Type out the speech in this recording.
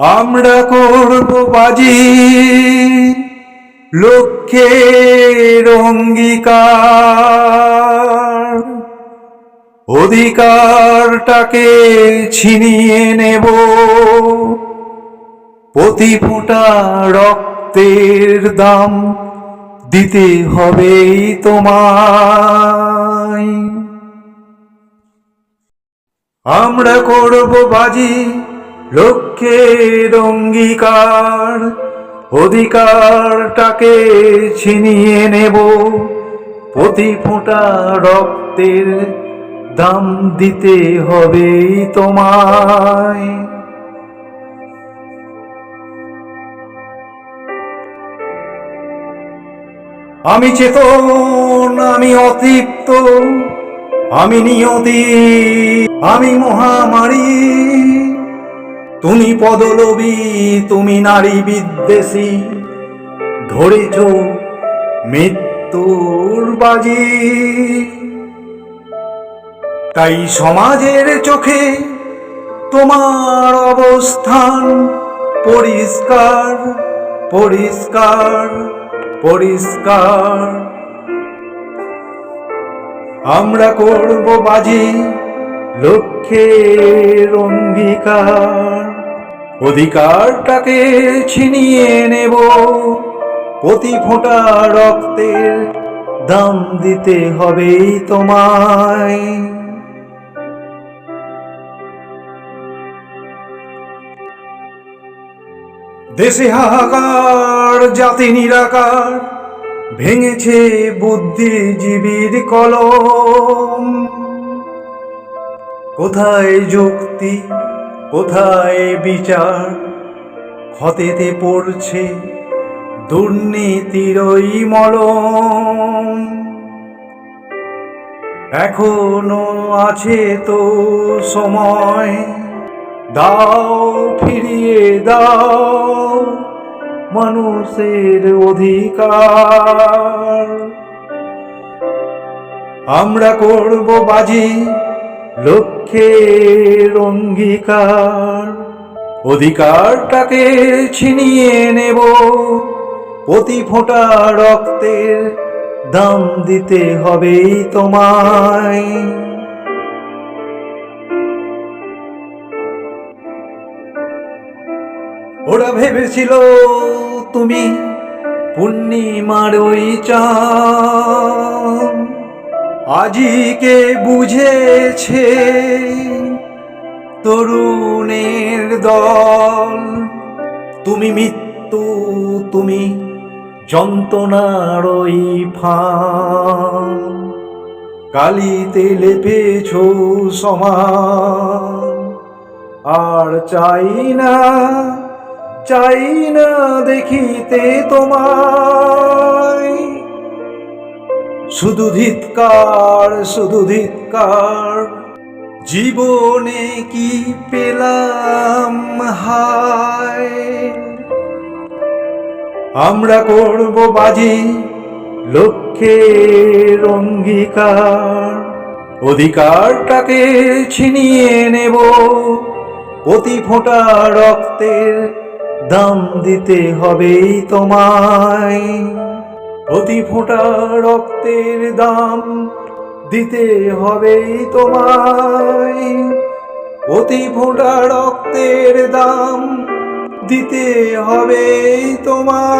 আমরা করব বাজি। লক্ষ্যের অঙ্গীকার। অধিকারটাকে ছিনিয়ে নেব। প্রতি ফোঁটা রক্তের দাম দিতে হবেই তোমায়। আমরা করব বাজি। লক্ষ্যের অঙ্গীকার অধিকারটাকে ছিনিয়ে নেব। প্রতি ফোঁটা রক্তের দাম দিতে হবে তোমায়। আমি চেতন, আমি অতৃপ্ত, আমি নিয়তি, আমি মহামারী। তুমি পদলবী তুমি নারী বিদ্বেষী। ধরেছ মৃত্যুর বাজি। তাই সমাজের চোখে তোমার অবস্থান পরিষ্কার পরিষ্কার পরিষ্কার। আমরা করব বাজি। লক্ষ্যের অঙ্গীকার। অধিকারটাকে ছিনিয়ে নেব। প্রতি ফোঁটা রক্তের দাম দিতে হবেই তোমায়। দেশে হাহাকার, জাতি নিরাকার, ভেঙেছে বুদ্ধিজীবীর কলম। কোথায় যুক্তি, কোথায় বিচার? ক্ষতেতে পড়ছে দুর্নীতিরই মলম। এখনও আছে তো সময়। দাও, ফিরিয়ে দাও মানুষের অধিকার। আমরা করব বাজি লক্ষ্যের অঙ্গীকার অধিকারটাকে ছিনিয়ে নেব। প্রতি ফোঁটা রক্তের দাম দিতে হবেই তোমায়। ওরা ভেবেছিল তুমি পূর্ণিমার ওই চাঁদ। আজিকে বুঝেছে তরুণের দল। তুমি মৃত্যু, তুমি যন্ত্রণার ওই ফান কালিতে লেপেছ সমান আর চাই না চাই না দেখিতে তোমায় শুধু ধিৎকার শুধু ধিৎকার জীবনে কি পেলাম হায়? আমরা করব বাজি লক্ষ্যের অঙ্গীকার। অধিকারটাকে ছিনিয়ে নেব, প্রতি ফোঁটা রক্তের দাম দিতে হবেই তোমায়। প্রতি ফোঁটা রক্তের দাম দিতে হবেই তোমায়। প্রতি ফোঁটা রক্তের দাম দিতে হবেই তোমায়।